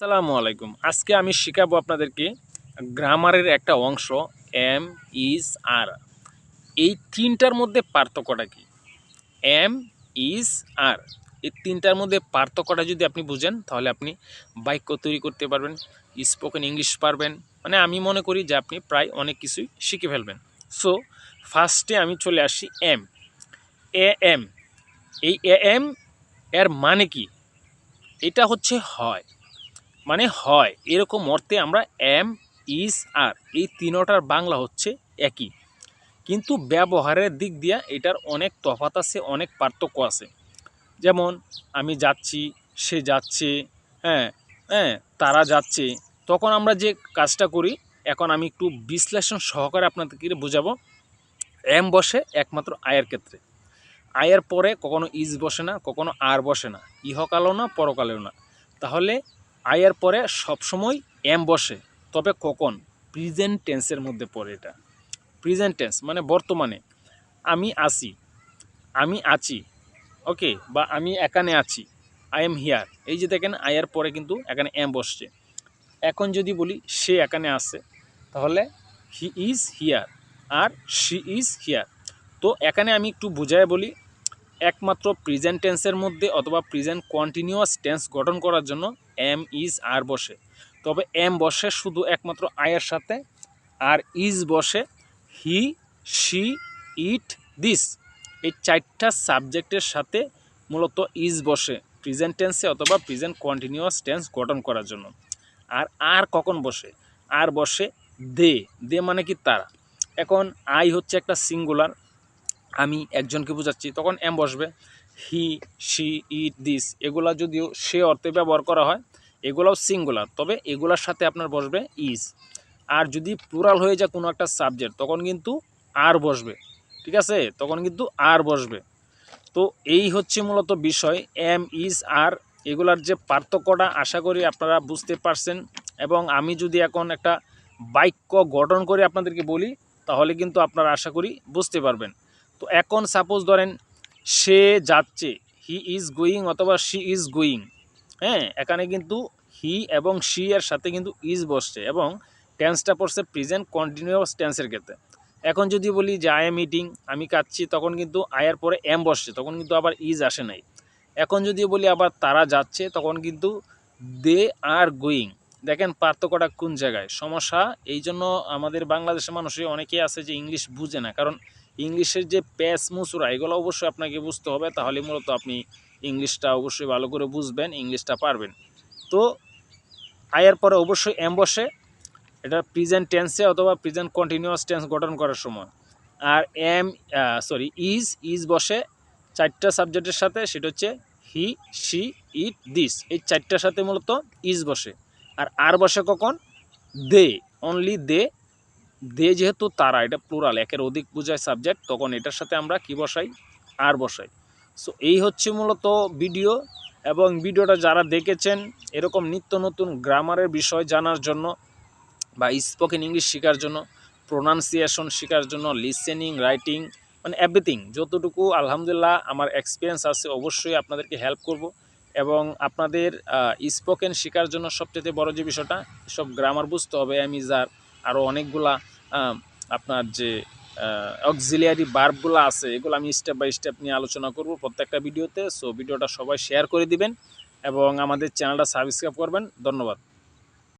আসসালামু আলাইকুম। আজকে আমি শেখাবো আপনাদেরকে গ্রামারের একটা অংশ, এম, ইজ, আর। এই তিনটার মধ্যে পার্থক্যটা কি? Am, is, are. এই তিনটার মধ্যে পার্থক্যটা যদি আপনি বুঝেন, তাহলে আপনি বাক্য তৈরি করতে পারবেন স্পোকেন ইংলিশ পারবেন। মানে আমি মনে করি যে আপনি প্রায় অনেক কিছুই শিখে ফেলবেন। সো ফার্স্টে আমি চলে আসি এম। A M. এই এ এম এর মানে কি? এটা হচ্ছে হয়। মানে হয়। এরকম অর্থে আমরা এম ইস আর এই তিনোটার বাংলা হচ্ছে একই। কিন্তু ব্যবহারের দিক দিয়ে এটার অনেক তফাত আছে, অনেক পার্থক্য আছে। যেমন, আমি যাচ্ছি, সে যাচ্ছে হ্যাঁ হ্যাঁ তারা যাচ্ছে। তখন আমরা যে কাজটা করি, এখন আমি একটু বিশ্লেষণ সহকারে আপনাদেরকে বোঝাবো। এম বসে একমাত্র আয়ের ক্ষেত্রে। আয়ের পরে কখনো ইজ বসে না, কখনো আর বসে না। ইহকালও না, পরকালেও না। তাহলে আয়ের পরে সবসময় এম বসে। তবে কখন? প্রিজেন্ট টেন্সের মধ্যে পড়ে এটা। প্রিজেন্ট টেন্স মানে বর্তমানে। আমি আছি। আমি আছি। ওকে? বা আমি এখানে আছি। আই এম হিয়ার এই যে দেখেন, আয়ের পরে কিন্তু এখানে এম বসছে। এখন যদি বলি, সে এখানে আছে, তাহলে হি ইজ হিয়ার আর শি ইজ হিয়ার তো এখানে আমি একটু বুঝায় বলি, একমাত্র প্রেজেন্ট টেন্সের মধ্যে অথবা প্রেজেন্ট কন্টিনিউয়াস টেন্স গঠন করার জন্য এম ইজ আর বসে। তবে এম বসে শুধু একমাত্র আয়ের সাথে, আর ইজ বসে হি, শি, ইট, দিস। এই চারটা সাবজেক্টের সাথে মূলত ইজ বসে, প্রেজেন্ট টেন্সে অথবা প্রেজেন্ট কন্টিনিউয়াস টেন্স গঠন করার জন্য। আর আর কখন বসে? আর বসে দে। দে মানে কি তারা? এখন আই হচ্ছে একটা সিঙ্গুলার আমি একজনকে বোঝাচ্ছি, তখন এম বসবে। হি, শি ইট দিস, এগুলা যদিও সে অর্থে ব্যবহার করা হয়, এগুলাও সিঙ্গুলার, তবে এগুলার সাথে আপনার বসবে ইজ। আর যদি প্লুরাল হয়ে যায় কোনো একটা সাবজেক্ট, তখন কিন্তু আর বসবে, ঠিক আছে? তখন কিন্তু আর বসবে। তো এই হচ্ছে মূলত বিষয় এম ইজ আর, এগুলার যে পার্থক্যটা আশা করি আপনারা বুঝতে পারছেন। এবং আমি যদি এখন একটা বাক্য গঠন করে আপনাদেরকে বলি, তাহলে কিন্তু আপনারা আশা করি বুঝতে পারবেন। তো এখন সাপোজ ধরেন, সে যাচ্ছে হি ইজ গোয়িং অথবা শি ইজ গোয়িং হ্যাঁ? এখানে কিন্তু হি এবং শি এর সাথে কিন্তু ইজ বসছে এবং টেন্সটা পড়ছে প্রেজেন্ট কন্টিনিউয়াস টেন্সের ক্ষেত্রে। এখন যদি বলি যে আই এম মিটিং আমি কাচ্ছি তখন কিন্তু আয়ের পরে এম বসছে, তখন কিন্তু আবার ইজ আসে নাই। এখন যদি বলি আবার তারা যাচ্ছে, তখন কিন্তু দে আর গোয়িং দেখেন পার্থক্যটা কোন জায়গায়? সমস্যা এই জন্য আমাদের বাংলাদেশের মানুষই অনেকেই আছে যে ইংলিশ বুঝে না, কারণ ইংলিশের যে প্যাস মুসুরা, এগুলো অবশ্যই আপনাকে বুঝতে হবে। তাহলে মূলত আপনি ইংলিশটা অবশ্যই ভালো করে বুঝবেন, ইংলিশটা পারবেন। তো, আয়ের পরে অবশ্যই এম বসে এটা প্রিজেন্ট টেন্সে অথবা প্রিজেন্ট কন্টিনিউয়াস টেন্স গঠন করার সময়। Are am sorry is is বসে চারটা সাবজেক্টের সাথে, সেটা হচ্ছে হি সি ইট দিস এই চারটার সাথে মূলত ইজ বসে। আর আর বসে কখন? দে অনলি দে দে যেহেতু তারা, এটা প্লুরাল একের অধিক বোঝায় সাবজেক্ট তখন এটার সাথে আমরা কি বসাই? আর বসাই। সো এই হচ্ছে মূলত ভিডিও এবং ভিডিওটা যারা দেখেছেন, এরকম নিত্য নতুন গ্রামারের বিষয় জানার জন্য বা স্পোকেন ইংলিশ শেখার জন্য প্রোনাউন্সিয়েশন শেখার জন্য লিসেনিং রাইটিং মানে এভরিথিং যতটুকু আলহামদুলিল্লাহ আমার এক্সপিরিয়েন্স আছে, অবশ্যই আপনাদেরকে হেল্প করব। এবং আপনাদের স্পোকেন শেখার জন্য সবচেয়ে বড় যে বিষয়টা, সব গ্রামার বুঝতে হবে অ্যামিজার আরও অনেকগুলা আপনার যে অক্সিলিয়ারি বার্বগুলো আছে, এগুলো আমি স্টেপ বাই স্টেপ নিয়ে আলোচনা করব প্রত্যেকটা ভিডিওতে। সো ভিডিওটা সবাই শেয়ার করে দিবেন এবং আমাদের চ্যানেলটা সাবস্ক্রাইব করবেন। ধন্যবাদ।